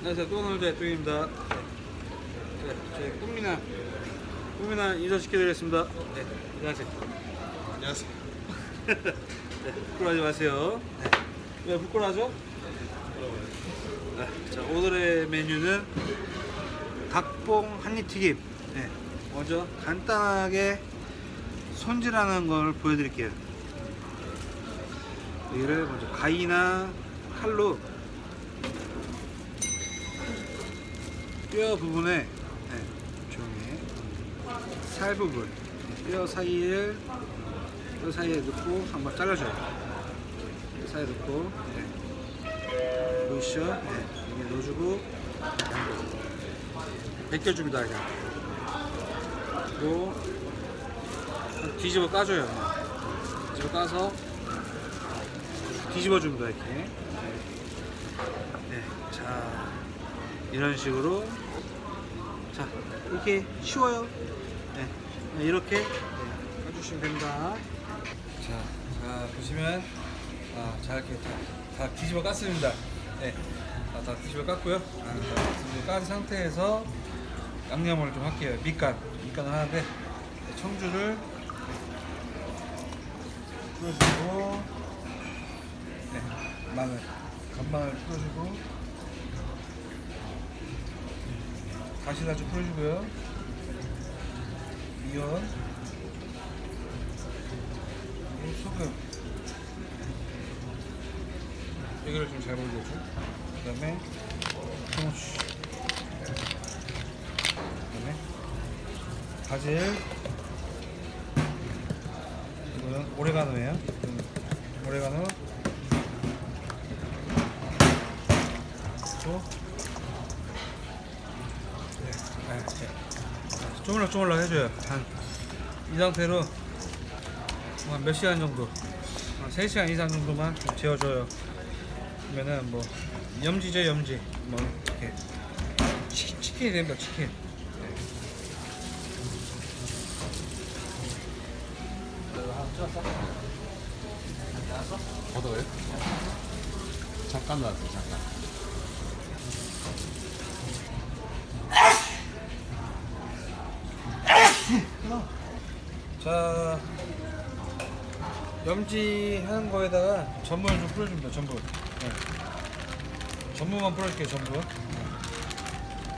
안녕하세요. 또놀자 뚱입니다. 네, 저희 꿈미나 꿈미나 인사시켜드리겠습니다. 네, 안녕하세요. 안녕하세요. 네, 부끄러워하지 마세요. 네. 왜 부끄러워하죠? 네, 자, 오늘의 메뉴는 닭봉 한입튀김. 네, 먼저 간단하게 손질하는 걸 보여드릴게요. 여기를 먼저 가위나 칼로 뼈 부분에 네, 조용히 살 부분 네, 뼈 사이를 뼈 사이에 넣고 한번 잘라줘요. 뼈 사이에 넣고 네. 보이시죠? 네. 여기 넣어주고 벗겨줍니다 그냥. 그리고 뒤집어 까줘요. 네. 뒤집어 까서 뒤집어 줍니다 이렇게. 네. 네. 자 이런 식으로 자 이렇게 쉬워요. 네. 네, 이렇게 네, 까주시면 됩니다. 자, 자 보시면 아, 자 이렇게 다, 다 뒤집어 깠습니다. 네, 아, 다 뒤집어 깠고요. 아, 다 뒤집어 깐 상태에서 양념을 좀 할게요. 밑간, 밑간을 하는데 네, 청주를 풀어주고, 네, 마늘, 간마늘 풀어주고, 다시다 좀 풀어주고요. 그리고 소금. 여기를 좀 잘 올려줘. 그 다음에 소고추. 그 다음에 바질. 이거는 오레가노예요. 이거는 오레가노. 또. 네, 아, 네. 쪼물락 쪼물락 해줘요. 한 이 상태로 한 몇 시간 정도, 한 3시간 이상 정도만 좀 재워줘요. 그러면은 뭐 염지죠 염지, 뭐 이렇게 치, 치킨이 됩니다 치킨. 더더워요? 잠깐 나왔어요, 잠깐. 자 염지 하는 거에다가 전분을 좀 뿌려줍니다 전분 네. 전분만 뿌려줄게요 전분 네.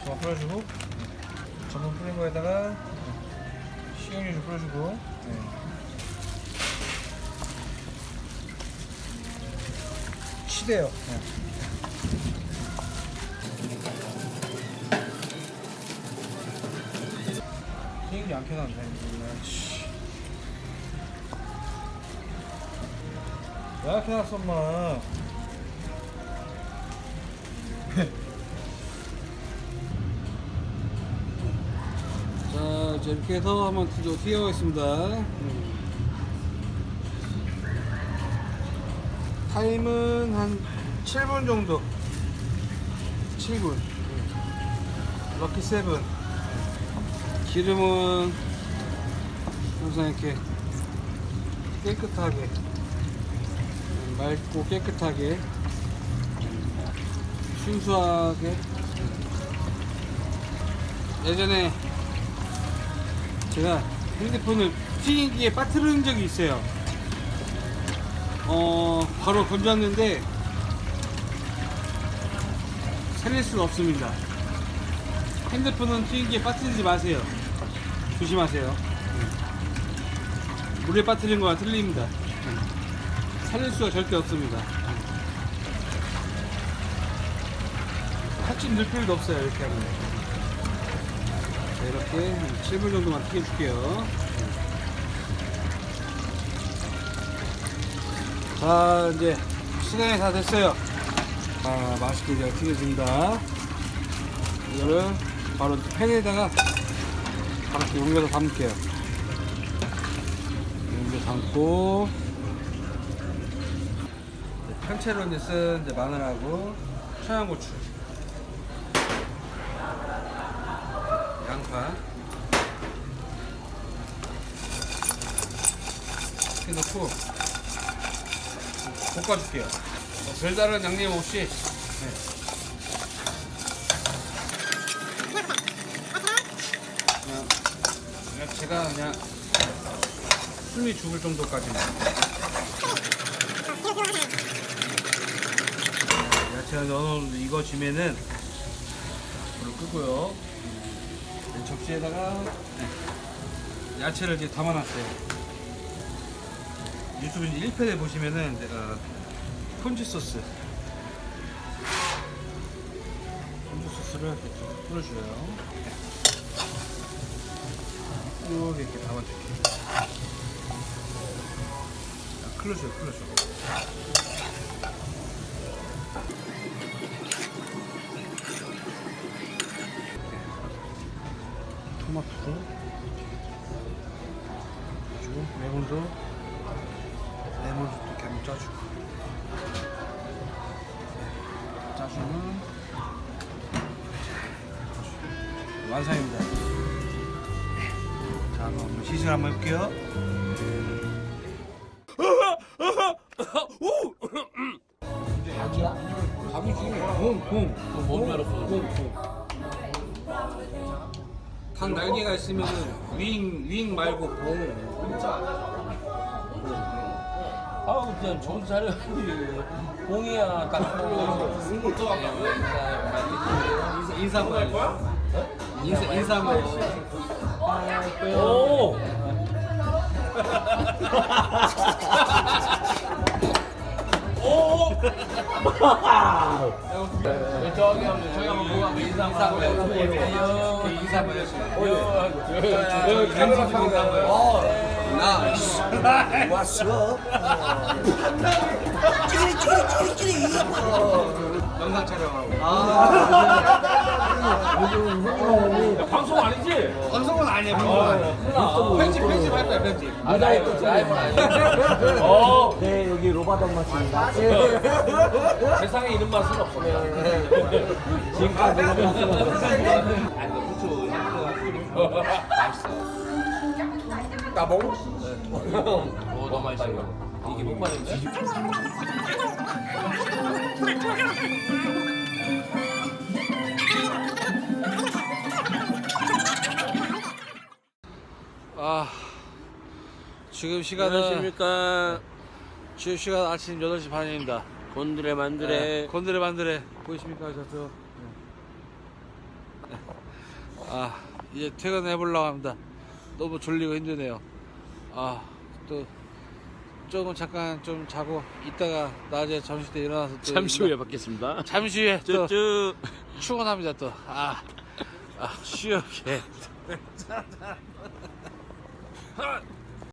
전분 뿌려주고 네. 전분 뿌린 거에다가 네. 식용유 좀 뿌려주고 네. 치대요 네. 튀김이 안 켜놨네 왜 이렇게 놨어 엄마 자 이제 이렇게 해서 한번 튀겨, 튀겨보겠습니다. 타임은 한 7분 정도. 7분. 럭키 세븐. 기름은 항상 이렇게 깨끗하게 맑고 깨끗하게 순수하게. 예전에 제가 핸드폰을 튀김기에 빠뜨린 적이 있어요. 어 바로 건졌는데 살릴 수가 없습니다. 핸드폰은 튀김기에 빠뜨리지 마세요. 조심하세요. 물에 빠뜨린 거와 틀립니다 살릴 수가 절대 없습니다. 살찐 넣을 필요도 없어요. 이렇게 하면. 자, 이렇게 한 7분 정도만 튀겨줄게요. 자, 이제 시간이 다 됐어요. 자, 맛있게 잘 튀겨집니다. 이거를 바로 팬에다가 바로 이렇게 옮겨서 담을게요. 옮겨 담고 참채로 이제 쓴 이제 마늘하고 청양고추, 양파 이렇게 넣고 볶아줄게요. 뭐 별다른 양념 없이. 네. 그냥 제가 그냥 숨이 죽을 정도까지만. 야채가 어느 정도 익어지면은 불을 끄고요. 네, 접시에다가 네, 야채를 이제 담아놨어요. 유튜브 이제 1편에 보시면은 내가 폰지 소스 폰지 소스를 이렇게 좀 뿌려줘요. 쭉 이렇게 담아줄게. 자, 클로즈요, 클로즈. 레몬도 레몬도 또 이렇게 한번 짜주고. 짜주면 완성입니다. 자, 그럼 시술 한번 해볼게요. 닭 날개가 있으면 윙, 윙 말고 봉. 아우 그냥 좋은 사람이 봉이야 딱 인사, 인사 한번 할 거야? 인사, 인사 한번 해주세요. 오 저기 한번 저기 한번 보고 한번 인사 한번 해주세요 인사 한번 해주세요. 여기 간지 좀 인사 한번 해주세요. 나, 영상 촬영하고. 방송 아니지? 방송은 아니에요, 방송은 아니에요. 편집, 편집 할 거야, 편집. 아 라이브 라이브 아니지? 어 네, 여기 로바덕 맛입니다. 세상에 이런 맛은 없어 지금까지 내가 봤어. 따봉? 오 너무 맛있어 이게 목말인데? 아, 지금 시간은 안녕하십니까 지금 시간 아침 8시 반입니다. 곤드레 만드레 네, 곤드레 만드레 보이십니까 저쪽? 네. 아 이제 퇴근해 보려고 합니다. 너무 졸리고 힘드네요. 아 또 조금 잠깐 좀 자고 이따가 낮에 점심 때 일어나서 또 잠시 후에 뵙겠습니다 잠시 후에 또 쭈쭈 출근합니다 또. 아, 아 쉬어 게.